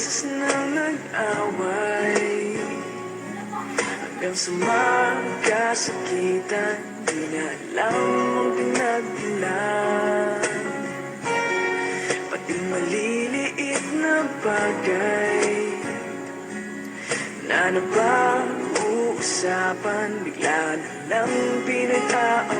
beses nang nag-away. Hanggang sa magkasakitan Di na alam ang pinagbilan Pati maliliit na bagay Na napag-uusapan Bigla na lang pinag-aawayan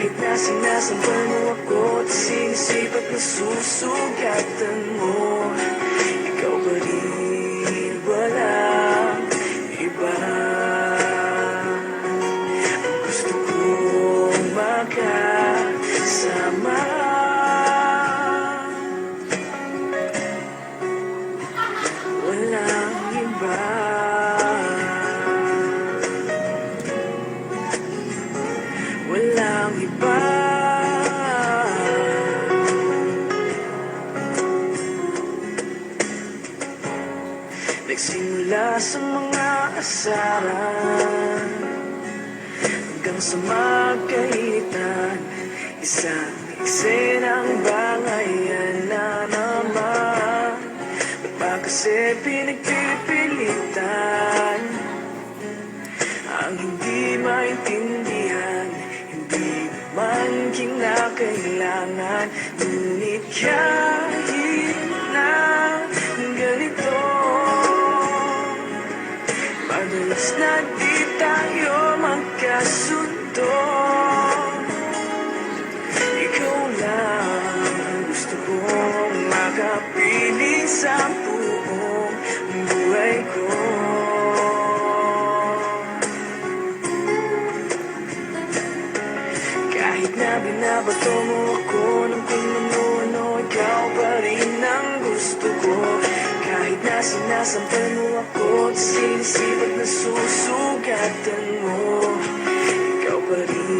Kahit na sinasampal mo ako At sinisip at nasusugatan mo sa mga asaran Hanggang sa magkainitan Isang eksenang bangayan na naman Ba't ba kasi pinagpipilitan. Ang hindi maintindihan Hindi naman kinakailangan. Ngunit kahit na di tayo magkasundo. Ikaw lang ang gusto kong makapiling sa buong buhay ko. Kahit na binabato mo ako ng kung ano-ano Ikaw pa rin ang gusto ko sinasampal mo ako At sinisip at nasusugatan mo. Ikaw pa rin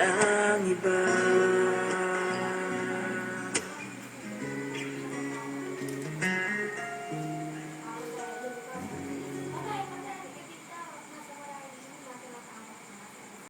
Walang iba